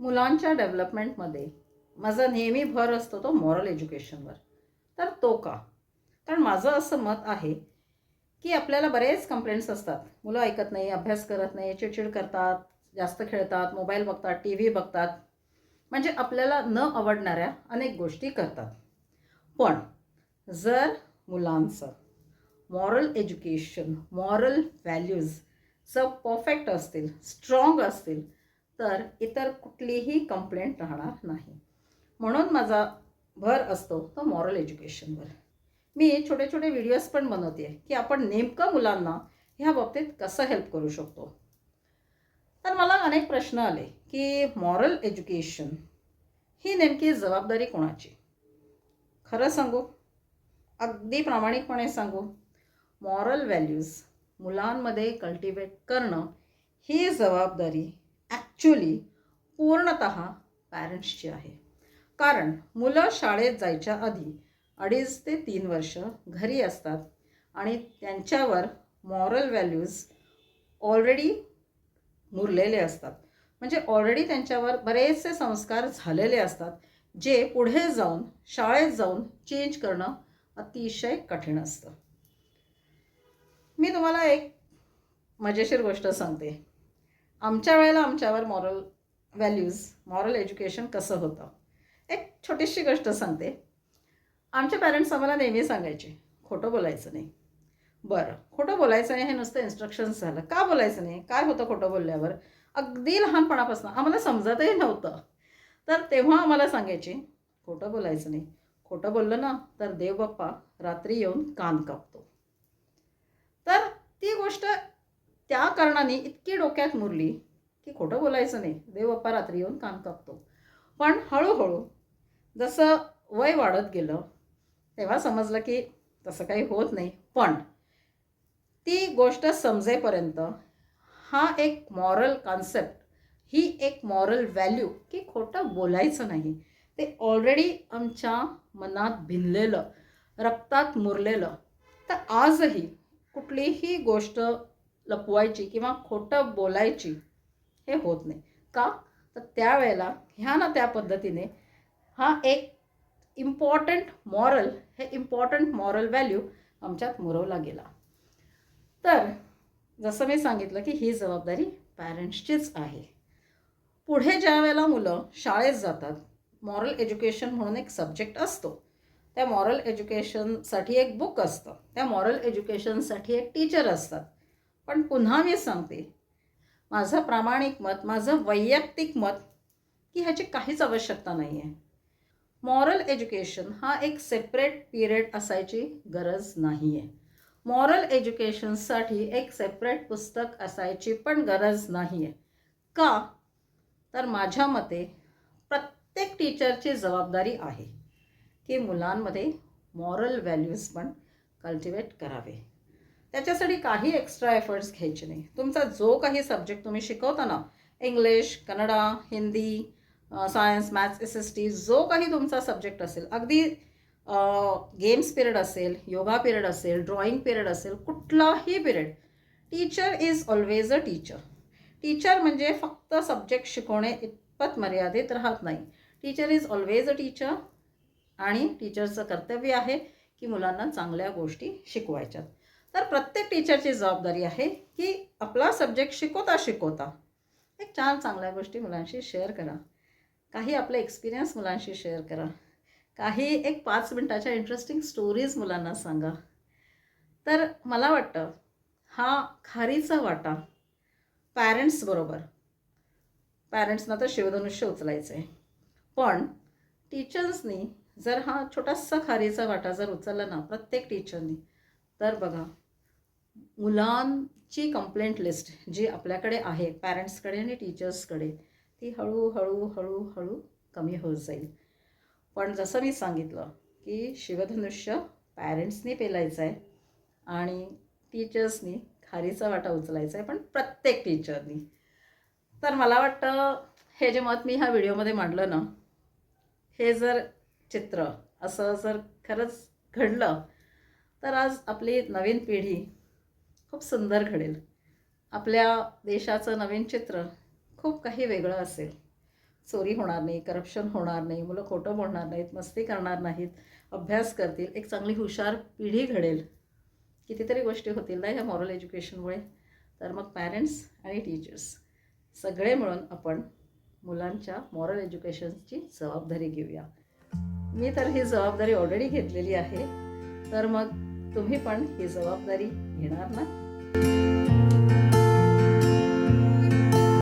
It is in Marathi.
मुलांच्या डेव्हलपमेंटमध्ये माझा नेहमी भर असतो तो मॉरल एज्युकेशनवर तर तो का? कारण माझं असं मत आहे की आपल्याला बरेच कंप्लेंट्स असतात. मुलं ऐकत नाही अभ्यास करत नाही चिडचिड करतात जास्त खेळतात मोबाईल बघतात टी व्ही बघतात. म्हणजे आपल्याला न आवडणाऱ्या अनेक गोष्टी करतात. पण जर मुलांचं मॉरल एज्युकेशन मॉरल व्हॅल्यूज जर परफेक्ट असतील स्ट्रॉंग असतील तर इतर कुठलीही कंप्लेंट राहणार नाही. म्हणून माझा भर असतो तो मॉरल एज्युकेशनवर मी छोटे छोटे व्हिडिओज पण बनवते की आपण नेमकं मुलांना ह्या बाबतीत कसं हेल्प करू शकतो. तर मला अनेक प्रश्न आले की मॉरल एज्युकेशन ही नेमकी जबाबदारी कोणाची? खरं सांगू? अगदी प्रामाणिकपणे सांगू? मॉरल व्हॅल्यूज मुलांमध्ये कल्टिवेट करणं ही जबाबदारी ॲक्च्युली पूर्णत पॅरेंट्सची आहे. कारण मुलं शाळेत जायच्या आधी अडीच ते तीन वर्ष घरी असतात आणि त्यांच्यावर मॉरल व्हॅल्यूज ऑलरेडी मुरलेले असतात. म्हणजे ऑलरेडी त्यांच्यावर बरेचसे संस्कार झालेले असतात जे पुढे जाऊन शाळेत जाऊन चेंज करणं अतिशय कठीण असतं. मी तुम्हाला एक मजेशीर गोष्ट सांगते. आमच्या वेळेला आमच्यावर मॉरल व्हॅल्यूज मॉरल एज्युकेशन कसं होतं? एक छोटीशी गोष्ट सांगते. आमचे पॅरेंट्स आम्हाला नेहमी सांगायचे खोटं बोलायचं नाही. बरं खोटं बोलायचं नाही हे नुसतं इन्स्ट्रक्शन्स झालं. का बोलायचं नाही? काय होतं खोटं बोलल्यावर? अगदी लहानपणापासून आम्हाला समजतही नव्हतं. तर तेव्हा आम्हाला सांगायचे खोटं बोलायचं नाही. खोटं बोललं ना तर देवबाप्पा रात्री येऊन कान कापतो. तर ती गोष्ट त्या कारणाने इतकी डोक्यात मुरली की खोटं बोलायचं नाही. देवबाप्पा रात्री येऊन कान कापतो. पण हळूहळू जसं वय वाढत गेलं तेव्हा समजलं की तसं काही होत नाही. पण ती गोष्ट समजेपर्यंत हा एक मॉरल कॉन्सेप्ट ही एक मॉरल व्हॅल्यू की खोटं बोलायचं नाही. ते ऑलरेडी आमच्या मनात भिनलेलं रक्तात मुरलेलं. तर आजही कुठलीही गोष्ट लपवायची किंवा खोटं बोलायची हे होत नाही. का? तर त्यावेळेला ह्या ना त्या पद्धतीने हा एक इम्पॉर्टंट मॉरल हे इम्पॉर्टंट मॉरल व्हॅल्यू आमच्यात मुरवला गेला. तर जसं मी सांगितलं की ही जबाबदारी पॅरेंट्सचीच आहे. पुढे ज्या वेळेला मुलं शाळेत जातात मॉरल एज्युकेशन म्हणून एक सब्जेक्ट असतो. त्या मॉरल एज्युकेशनसाठी एक बुक असतं. त्या मॉरल एज्युकेशनसाठी एक टीचर असतात. पण पुन्हा मी सांगते माझं प्रामाणिक मत माझं वैयक्तिक मत की ह्याची काहीच आवश्यकता नाही आहे मॉरल एज्युकेशन हा एक सेपरेट पिरियड असायची गरज नाही आहे मॉरल एज्युकेशनसाठी एक सेपरेट पुस्तक असायची पण गरज नाही आहे का? तर माझ्या मते प्रत्येक टीचरची जबाबदारी आहे की मुलांमध्ये मॉरल व्हॅल्यूज पण कल्टिवेट करावे. त्याच्यासाठी काही एक्स्ट्रा एफर्ट्स घ्यायचे नाही. तुमचा जो काही सब्जेक्ट तुम्ही शिकवता ना English Kannada Hindi science maths S S T जो काही तुमचा सब्जेक्ट असेल अगदी गेम्स पिरियड असेल योगा पिरियड असेल ड्रॉइंग पिरियड असेल कुठलाही period teacher is always a teacher teacher म्हणजे फक्त सब्जेक्ट शिकवणे इतपत मर्यादित राहत नाही. Teacher is always a teacher आणि टीचरचं कर्तव्य आहे की मुलांना चांगल्या गोष्टी शिकवायच्यात. तर प्रत्येक टीचरची जबाबदारी आहे की आपला सब्जेक्ट शिकवता शिकवता. एक चार चांगल्या गोष्टी मुलांशी शेअर करा. काही आपले एक्सपिरियन्स मुलांशी शेअर करा. काही एक पाच मिनटाच्या इंटरेस्टिंग स्टोरीज मुलांना सांगा. तर मला वाटतं हा खारीचा वाटा. पॅरेंट्सबरोबर पॅरेंट्सना तर शिवधनुष्य उचलायचं आहे पण टीचर्सनी जर हा छोटासा खारीचा वाटा जर उचलला ना प्रत्येक टीचरनी तर बघा मुलांची कंप्लेंट लिस्ट जी आपल्याकडे आहे पॅरेंट्सकडे आणि टीचर्सकडे ती हळूहळू हळूहळू कमी होत जाईल. पण जसं मी सांगितलं की शिवधनुष्य पॅरेंट्सनी पेलायचं आहे आणि टीचर्सनी खारीचा वाटा उचलायचा आहे पण प्रत्येक टीचरनी तर मला वाटतं हे जे मत मी ह्या व्हिडिओमध्ये मांडलं ना हे जर चित्र असं जर खरंच घडलं तर आज आपली नवीन पिढी खूप सुंदर घडेल. आपल्या देशाचं नवीन चित्र खूप काही वेगळं असेल. चोरी होणार नाही करप्शन होणार नाही मुलं खोटं बोलणार नाहीत मस्ती करणार नाहीत अभ्यास करतील. एक चांगली हुशार पिढी घडेल. कितीतरी गोष्टी होतील ना ह्या मॉरल एज्युकेशनमुळे तर मग पॅरेंट्स आणि टीचर्स सगळे मिळून आपण मुलांच्या मॉरल एज्युकेशनची जबाबदारी घेऊया. मी तर ही जबाबदारी ऑलरेडी घेतलेली आहे. तर मग तुम्ही पण ही जबाबदारी घेणार ना?